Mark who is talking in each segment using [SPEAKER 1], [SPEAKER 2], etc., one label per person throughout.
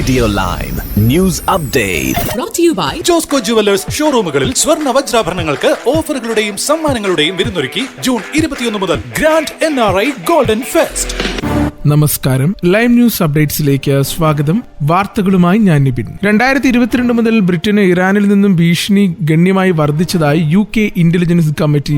[SPEAKER 1] Radio lime news update
[SPEAKER 2] Josco jewellers ഷോറൂമുകളിൽ സ്വർണ വജ്രാഭരണങ്ങൾക്ക് ഓഫറുകളുടെയും സമ്മാനങ്ങളുടെയും വിരുന്നൊരുക്കി ജൂൺ ഇരുപത്തിയൊന്ന് മുതൽ grand N R I golden fest
[SPEAKER 3] നമസ്കാരം. ലൈവ് ന്യൂസ് അപ്ഡേറ്റ്സിലേക്ക് സ്വാഗതം. വാർത്തകളുമായി ഞാൻ നിബിൻ രണ്ടായിരത്തി ഇരുപത്തിരണ്ട് മുതൽ ബ്രിട്ടന് ഇറാനിൽ നിന്നും ഭീഷണി ഗണ്യമായി വർദ്ധിച്ചതായി യു കെ ഇന്റലിജൻസ് കമ്മിറ്റി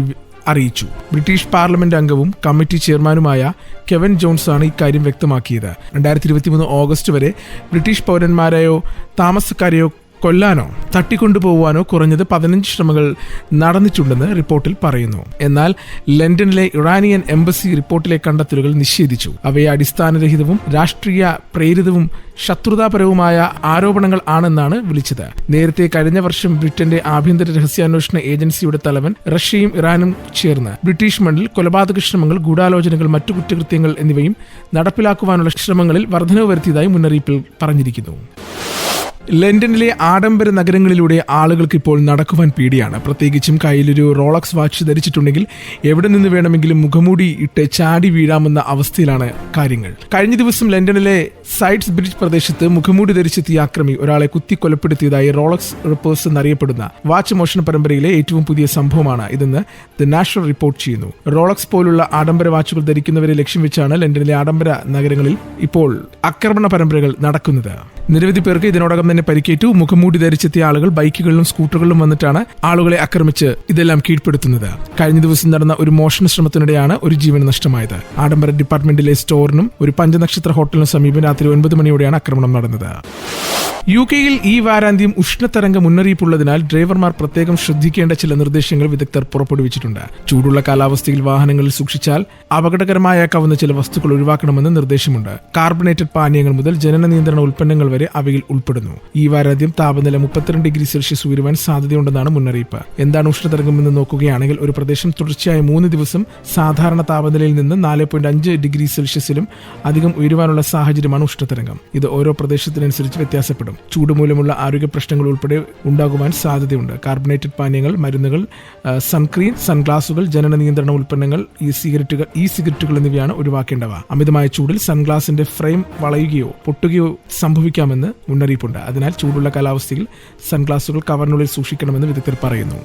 [SPEAKER 3] അറിയിച്ചു. ബ്രിട്ടീഷ് പാർലമെന്റ് അംഗവും കമ്മിറ്റി ചെയർമാനുമായ കെവൻ ജോൺസാണ് ഇക്കാര്യം വ്യക്തമാക്കിയത്. രണ്ടായിരത്തി ഇരുപത്തിമൂന്ന് ഓഗസ്റ്റ് വരെ ബ്രിട്ടീഷ് പൗരന്മാരെയോ താമസക്കാരെയോ കൊല്ലാനോ തട്ടിക്കൊണ്ടുപോകാനോ കുറഞ്ഞത് പതിനഞ്ച് ശ്രമങ്ങൾ നടന്നിട്ടുണ്ടെന്ന് റിപ്പോർട്ടിൽ പറയുന്നു. എന്നാൽ ലണ്ടനിലെ ഇറാനിയൻ എംബസി റിപ്പോർട്ടിലെ കണ്ടെത്തലുകൾ നിഷേധിച്ചു. അവയെ അടിസ്ഥാനരഹിതവും രാഷ്ട്രീയ പ്രേരിതവും ശത്രുതാപരവുമായ ആരോപണങ്ങൾ ആണെന്നാണ് വിളിച്ചത്. നേരത്തെ കഴിഞ്ഞ വർഷം ബ്രിട്ടന്റെ ആഭ്യന്തര രഹസ്യാന്വേഷണ ഏജൻസിയുടെ തലവൻ റഷ്യയും ഇറാനും ചേർന്ന് ബ്രിട്ടീഷ് മണ്ണിൽ കൊലപാതക ശ്രമങ്ങൾ ഗൂഢാലോചനകൾ മറ്റു കുറ്റകൃത്യങ്ങൾ എന്നിവയും നടപ്പിലാക്കുവാനുള്ള ശ്രമങ്ങളിൽ വർധനവ് വരുത്തിയതായി മുന്നറിയിപ്പിൽ പറഞ്ഞിരിക്കുന്നു. ലണ്ടനിലെ ആഡംബര നഗരങ്ങളിലൂടെ ആളുകൾക്ക് ഇപ്പോൾ നടക്കുവാൻ പേടിയാണ്. പ്രത്യേകിച്ചും കയ്യിലൊരു റോളക്സ് വാച്ച് ധരിച്ചിട്ടുണ്ടെങ്കിൽ എവിടെ നിന്ന് വേണമെങ്കിലും മുഖമൂടി ഇട്ട് ചാടി വീഴാമെന്ന അവസ്ഥയിലാണ് കാര്യങ്ങൾ. കഴിഞ്ഞ ദിവസം ലണ്ടനിലെ സൈഡ്സ് ബ്രിഡ്ജ് പ്രദേശത്ത് മുഖമൂടി ധരിച്ചെത്തിയ അക്രമി ഒരാളെ കുത്തി കൊലപ്പെടുത്തിയതായി റോളക്സ് റിപ്പേഴ്സ് എന്നറിയപ്പെടുന്ന വാച്ച് മോഷണ പരമ്പരയിലെ ഏറ്റവും പുതിയ സംഭവമാണ് ഇതെന്ന് ദ നാഷണൽ റിപ്പോർട്ട് ചെയ്യുന്നു. റോളക്സ് പോലുള്ള ആഡംബര വാച്ചുകൾ ധരിക്കുന്നവരെ ലക്ഷ്യം വെച്ചാണ് ലണ്ടനിലെ ആഡംബര നഗരങ്ങളിൽ ഇപ്പോൾ ആക്രമണ പരമ്പരകൾ നടക്കുന്നത്. നിരവധി പേർക്ക് ഇതിനോടകം തന്നെ പരിക്കേറ്റു. മുഖംമൂടി ധരിച്ചെത്തിയ ആളുകൾ ബൈക്കുകളിലും സ്കൂട്ടറുകളിലും വന്നിട്ടാണ് ആളുകളെ ആക്രമിച്ച് ഇതെല്ലാം കീഴ്പ്പെടുത്തുന്നത്. കഴിഞ്ഞ ദിവസം നടന്ന ഒരു മോഷണ ശ്രമത്തിനിടെയാണ് ഒരു ജീവൻ നഷ്ടമായത്. ആഡംബര ഡിപ്പാർട്ട്മെന്റിലെ സ്റ്റോറിനും ഒരു പഞ്ചനക്ഷത്ര ഹോട്ടലിനും സമീപം രാത്രി ഒൻപത് മണിയോടെയാണ് ആക്രമണം നടന്നത്. യു കെയിൽ ഈ വാരാന്ത്യം ഉഷ്ണതരംഗ മുന്നറിയിപ്പുള്ളതിനാൽ ഡ്രൈവർമാർ പ്രത്യേകം ശ്രദ്ധിക്കേണ്ട ചില നിർദ്ദേശങ്ങൾ വിദഗ്ധർ പുറപ്പെടുവിച്ചിട്ടുണ്ട്. ചൂടുള്ള കാലാവസ്ഥയിൽ വാഹനങ്ങളിൽ സൂക്ഷിച്ചാൽ അപകടകരമായേക്കാവുന്ന ചില വസ്തുക്കൾ ഒഴിവാക്കണമെന്ന് നിർദ്ദേശമുണ്ട്. കാർബണേറ്റഡ് പാനീയങ്ങൾ മുതൽ ജനന നിയന്ത്രണ ഉൽപ്പന്നങ്ങൾ വരെ അവയിൽ ഉൾപ്പെടുന്നു. ഈ വാരാദ്യം താപനില മുപ്പത്തിരണ്ട് ഡിഗ്രി സെൽഷ്യസ് ഉയരുവാൻ സാധ്യതയുണ്ടെന്നാണ് മുന്നറിയിപ്പ്. എന്താണ് ഉഷ്ണതരംഗമെന്ന് നോക്കുകയാണെങ്കിൽ ഒരു പ്രദേശം തുടർച്ചയായ മൂന്ന് ദിവസം സാധാരണ താപനിലയിൽ നിന്ന് നാല് പോയിന്റ് അഞ്ച് ഡിഗ്രി സെൽഷ്യസിലും അധികം ഉയരുവാനുള്ള സാഹചര്യമാണ് ഉഷ്ണതരംഗം. ഇത് ഓരോ പ്രദേശത്തിനനുസരിച്ച് വ്യത്യാസപ്പെടും. ചൂട് മൂലമുള്ള ആരോഗ്യ പ്രശ്നങ്ങൾ ഉൾപ്പെടെ ഉണ്ടാകുവാൻ സാധ്യതയുണ്ട്. കാർബണേറ്റഡ് പാനീയങ്ങൾ മരുന്നുകൾ സൺക്രീൻ സൺഗ്ലാസുകൾ ജനന നിയന്ത്രണ ഉൽപ്പന്നങ്ങൾ ഈ സിഗരറ്റുകൾ ഈ സിഗരറ്റുകൾ എന്നിവയാണ് ഒഴിവാക്കേണ്ടവ. അമിതമായ ചൂടിൽ സൺഗ്ലാസിന്റെ ഫ്രെയിം വളയുകയോ പൊട്ടുകയോ സംഭവിക്കാമെന്ന് മുന്നറിയിപ്പുണ്ട്. അതിനാൽ ചൂടുള്ള കാലാവസ്ഥയിൽ സൺഗ്ലാസുകൾ കവറിനുള്ളിൽ സൂക്ഷിക്കണമെന്ന് വിദഗ്ധർ പറയുന്നു.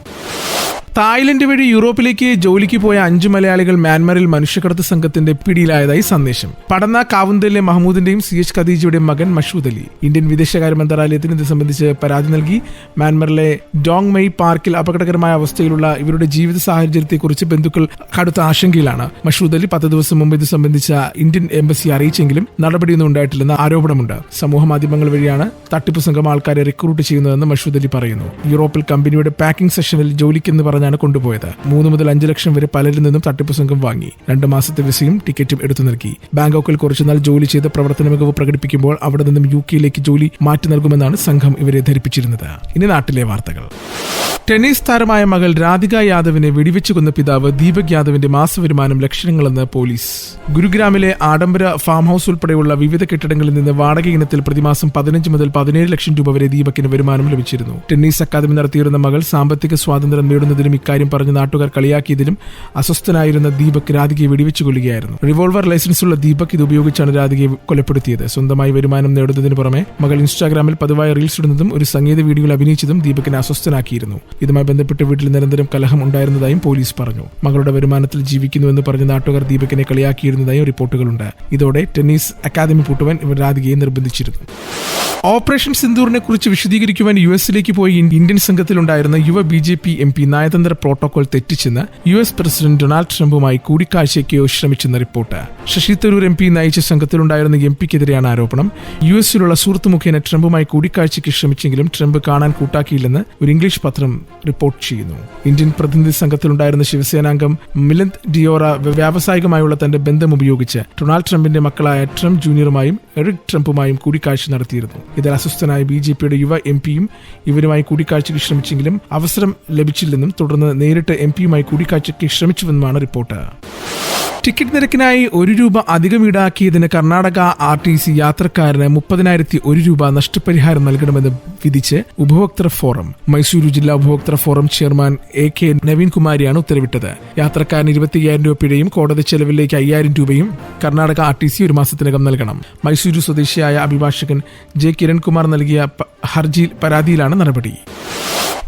[SPEAKER 3] തായ്ലൻഡ് വഴി യൂറോപ്പിലേക്ക് ജോലിക്ക് പോയ അഞ്ച് മലയാളികൾ മ്യാൻമറിൽ മനുഷ്യക്കടത്ത് സംഘത്തിന്റെ പിടിയിലായതായി സന്ദേശം. പടന്ന കാവുന്തലിലെ മഹമ്മൂദിന്റെയും സി എച്ച് ഖദീജയുടെയും മകൻ മഷൂദ് അലി. ഇന്ത്യൻ വിദേശകാര്യ മന്ത്രാലയത്തിന് ഇത് സംബന്ധിച്ച് പരാതി നൽകി. മ്യാൻമറിലെ ഡോങ് മെയ് പാർക്കിൽ അപകടകരമായ അവസ്ഥയിലുള്ള ഇവരുടെ ജീവിത സാഹചര്യത്തെക്കുറിച്ച് ബന്ധുക്കൾ കടുത്ത ആശങ്കയിലാണ്. മഷൂദ് അലി പത്ത് ദിവസം മുമ്പ് ഇത് സംബന്ധിച്ച ഇന്ത്യൻ എംബസി അറിയിച്ചെങ്കിലും നടപടിയൊന്നും ഉണ്ടായിട്ടില്ലെന്ന് ആരോപണമുണ്ട്. സമൂഹ മാധ്യമങ്ങൾ വഴിയാണ് തട്ടിപ്പ് സംഘം ആൾക്കാരെ റിക്രൂട്ട് ചെയ്യുന്നതെന്ന് മഷൂദ് അലി പറയുന്നു. യൂറോപ്പിൽ കമ്പനിയുടെ പാക്കിംഗ് സെഷനിൽ ജോലിക്കെന്ന് പറഞ്ഞാണ് കൊണ്ടുപോയത്. മൂന്ന് മുതൽ അഞ്ച് ലക്ഷം വരെ പലരിൽ നിന്നും തട്ടിപ്പ് സംഘം വാങ്ങി. രണ്ട് മാസത്തെ വിസയും ടിക്കറ്റും എടുത്തു നൽകി. ബാങ്കോക്കിൽ കുറച്ചുനാൾ ജോലി ചെയ്ത് പ്രവർത്തന മികവ് പ്രകടിപ്പിക്കുമ്പോൾ അവിടെ നിന്നും യു കെയിലേക്ക് ജോലി മാറ്റി നൽകുമെന്നാണ് സംഘം ഇവരെ ധരിപ്പിച്ചിരുന്നത്. ഇനി നാട്ടിലെ വാർത്തകൾ. ടെന്നീസ് താരമായ മകൾ രാധിക യാദവിനെ വെടിവെച്ചു കൊന്ന പിതാവ് ദീപക് യാദവിന്റെ മാസവരുമാനം ലക്ഷണങ്ങളെന്ന് പോലീസ്. ഗുരുഗ്രാമിലെ ആഡംബര ഫാം ഹൌസ് ഉൾപ്പെടെയുള്ള വിവിധ കെട്ടിടങ്ങളിൽ നിന്ന് വാടക ഇനത്തിൽ പ്രതിമാസം പതിനഞ്ച് മുതൽ പതിനേഴ് ലക്ഷം രൂപ വരെ ദീപകിന് വരുമാനം ലഭിച്ചിരുന്നു. ടെന്നീസ് അക്കാദമി നടത്തിയിരുന്ന മകൾ സാമ്പത്തിക സ്വാതന്ത്ര്യം നേടുന്നതിലും ഇക്കാര്യം പറഞ്ഞ് നാട്ടുകാർ കളിയാക്കിയതിലും അസ്വസ്ഥനായിരുന്ന ദീപക് രാധികയെ വെടിവെച്ചു കൊല്ലുകയായിരുന്നു. റിവോൾവർ ലൈസൻസുള്ള ദീപക് ഇത് ഉപയോഗിച്ചാണ് രാധികയെ കൊലപ്പെടുത്തിയത്. സ്വന്തമായി വരുമാനം നേടുന്നതിന് പുറമെ മകൾ ഇൻസ്റ്റാഗ്രാമിൽ പതിവായ റീൽസ് ഇടുന്നതും ഒരു സംഗീത വീഡിയോയിൽ അഭിനയിച്ചതും ദീപകിനെ അസ്വസ്ഥനാക്കിയിരുന്നു. ഇതുമായി ബന്ധപ്പെട്ട് വീട്ടിൽ നിരന്തരം കലഹം ഉണ്ടായിരുന്നതായും പോലീസ് പറഞ്ഞു. മകളുടെ വരുമാനത്തിൽ ജീവിക്കുന്നുവെന്ന് പറഞ്ഞ് നാട്ടുകാർ ദീപകിനെ കളിയാക്കിയിരുന്നതായും റിപ്പോർട്ടുകളുണ്ട്. ഇതോടെ ടെന്നീസ് അക്കാദമി പൂട്ടുവാൻ ഇവർ രാധികയെ നിർബന്ധിച്ചിരുന്നു. ഓപ്പറേഷൻ സിന്ദൂറിനെ കുറിച്ച് വിശദീകരിക്കുവാൻ യു എസിലേക്ക് പോയി ഇന്ത്യൻ സംഘത്തിലുണ്ടായിരുന്ന യുവ B J P M P നയതന്ത്ര പ്രോട്ടോകോൾ തെറ്റിച്ചെന്ന് യു എസ് പ്രസിഡന്റ് ഡൊണാൾഡ് ട്രംപുമായി കൂടിക്കാഴ്ചയ്ക്ക് ശ്രമിച്ചെന്ന report. Shashi Tharoor M P നയിച്ച സംഘത്തിലുണ്ടായിരുന്ന എം പിക്കെതിരെയാണ് ആരോപണം. യു എസിലുള്ള സുഹൃത്ത് മുഖേന ട്രംപുമായി കൂടിക്കാഴ്ചയ്ക്ക് ശ്രമിച്ചെങ്കിലും ട്രംപ് കാണാൻ കൂട്ടാക്കിയില്ലെന്ന് ഒരു ഇംഗ്ലീഷ് പത്രം റിപ്പോർട്ട് ചെയ്യുന്നു. ഇന്ത്യൻ പ്രതിനിധി സംഘത്തിലുണ്ടായിരുന്ന ശിവസേനാംഗം മിലന്ത് ഡിയോറ വ്യാവസായികമായുള്ള തന്റെ ബന്ധം ഉപയോഗിച്ച് ഡൊണാൾഡ് ട്രംപിന്റെ മക്കളായ ട്രംപ് ജൂനിയറുമായും എറിക് ട്രംപുമായും കൂടിക്കാഴ്ച നടത്തിയിരുന്നു. ഇതിൽ അസ്വസ്ഥനായ ബി ജെ പിയുടെ യുവ എം പിയും ഇവരുമായി കൂടിക്കാഴ്ചയ്ക്ക് ശ്രമിച്ചെങ്കിലും അവസരം ലഭിച്ചില്ലെന്നും തുടർന്ന് നേരിട്ട് എം പിയുമായി കൂടിക്കാഴ്ചയ്ക്ക് ശ്രമിച്ചുവെന്നുമാണ് റിപ്പോർട്ട്. ടിക്കറ്റ് നിരക്കിനായി ഒരു രൂപ അധികം ഈടാക്കിയതിന് കർണാടക ആർ ടി സി യാത്രക്കാരന് മുപ്പതിനായിരത്തി ഒരു രൂപ നഷ്ടപരിഹാരം നൽകണമെന്ന് വിധിച്ച് ഉപഭോക്തൃ ഫോറം മൈസൂരു ജില്ലാ ഉപഭോക്തൃ forum chairman A K Naveen കുമാരിയാണ് ഉത്തരവിട്ടത്. യാത്രക്കാരന് ഇരുപത്തി അയ്യായിരം രൂപ പിഴയും കോടതി ചെലവിലേക്ക് അയ്യായിരം രൂപയും കർണാടക ആർ ടി സി ഒരു മാസത്തിനകം നൽകണം. മൈസൂരു സ്വദേശിയായ അഭിഭാഷകൻ ജെ കിരൺകുമാർ നൽകിയ ഹർജിയിൽ പരാതിയിലാണ് നടപടി.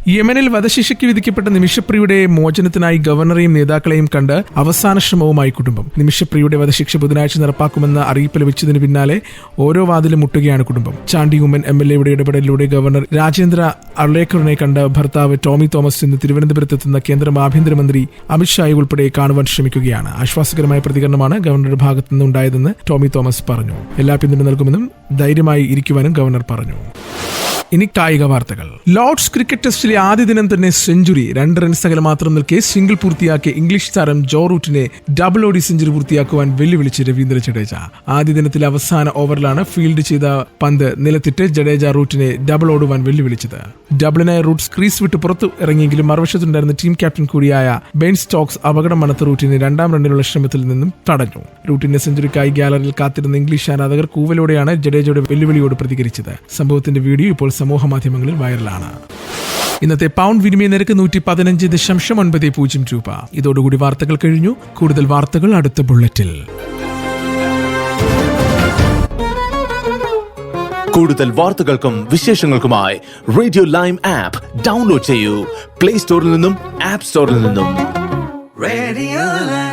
[SPEAKER 3] യമനിൽ വധശിക്ഷയ്ക്ക് വിധിക്കപ്പെട്ട നിമിഷപ്രിയുടെ മോചനത്തിനായി ഗവർണറെയും നേതാക്കളെയും കണ്ട് അവസാന ശ്രമവുമായി കുടുംബം. നിമിഷപ്രിയുടെ വധശിക്ഷ ബുധനാഴ്ച നടപ്പാക്കുമെന്ന അറിയിപ്പ് ലഭിച്ചതിന് പിന്നാലെ ഓരോ വാതിലും മുട്ടുകയാണ് കുടുംബം. ചാണ്ടി ഉമ്മൻ എം എൽ എയുടെ ഇടപെടലിലൂടെ ഗവർണർ രാജേന്ദ്ര അർലേക്കറിനെ കണ്ട് ഭർത്താവ് ടോമി തോമസ് ഇന്ന് തിരുവനന്തപുരത്തെത്തുന്ന കേന്ദ്ര ആഭ്യന്തരമന്ത്രി അമിത്ഷായെ ഉൾപ്പെടെ കാണുവാൻ ശ്രമിക്കുകയാണ്. ആശ്വാസകരമായ പ്രതികരണമാണ് ഗവർണറുടെ ഭാഗത്തു നിന്നുണ്ടായതെന്ന് ടോമി തോമസ് പറഞ്ഞു. എല്ലാ പിന്തുണ നൽകുമെന്നും ധൈര്യമായി ഇരിക്കുവാനും ഗവർണർ പറഞ്ഞു. ഇനി കായിക വാർത്തകൾ. ലോർഡ്സ് ക്രിക്കറ്റ് ടെസ്റ്റിലെ ആദ്യ ദിനം തന്നെ സെഞ്ചുറി. രണ്ട് റൺസ് അകലെ മാത്രം നിൽക്കെ സിംഗിൾ പൂർത്തിയാക്കിയ ഇംഗ്ലീഷ് താരം ജോ റൂട്ടിനെ ഡബിൾ ഓടി സെഞ്ചുറി പൂർത്തിയാക്കുവാൻ വെല്ലുവിളിച്ച് രവീന്ദ്ര ജഡേജ. ആദ്യ ദിനത്തിലെ അവസാന ഓവറിലാണ് ഫീൽഡ് ചെയ്ത പന്ത് നിലത്തിട്ട് ജഡേജ റൂട്ടിനെ ഡബിൾ ഓടുവാൻ വെല്ലുവിളിച്ചത്. ഡബിളിനായി റൂട്ട്സ് ക്രീസ് വിട്ട് പുറത്തു ഇറങ്ങിയെങ്കിലും മറുവശത്തുണ്ടായിരുന്ന ടീം ക്യാപ്റ്റൻ കൂടിയായ ബെൻ സ്റ്റോക്സ് അപകടം മണത്ത റൂട്ടിനെ രണ്ടാം റണ്ണിലുള്ള ശ്രമത്തിൽ നിന്നും തടഞ്ഞു. റൂട്ടിന്റെ സെഞ്ചുറിക്കായി ഗ്യാലറിയിൽ കാത്തിരുന്ന ഇംഗ്ലീഷ് ആരാധകർ കൂവലോടെയാണ് ജഡേജയുടെ വെല്ലുവിളിയോട് പ്രതികരിച്ചത്. സംഭവത്തിന്റെ വീഡിയോ ഇപ്പോൾ സമൂഹ മാധ്യമങ്ങളിൽ വൈറലാണ്. ഇന്നത്തെ പൗണ്ട് വിനിമയ നിരക്ക് നൂറ്റി പതിനഞ്ച് ദശാംശം ഒൻപത് പൂജ്യം രൂപ. ഇതോടുകൂടി വാർത്തകൾ കഴിഞ്ഞു. കൂടുതൽ വാർത്തകൾ അടുത്ത ബുള്ളറ്റിൽ.
[SPEAKER 1] കൂടുതൽ വാർത്തകൾക്കും വിശേഷങ്ങൾക്കുമായി റേഡിയോ ലൈം ആപ്പ് ഡൗൺലോഡ് ചെയ്യൂ. പ്ലേ സ്റ്റോറിൽ നിന്നും ആപ്പ് സ്റ്റോറിൽ നിന്നും.
[SPEAKER 4] റേഡിയോ.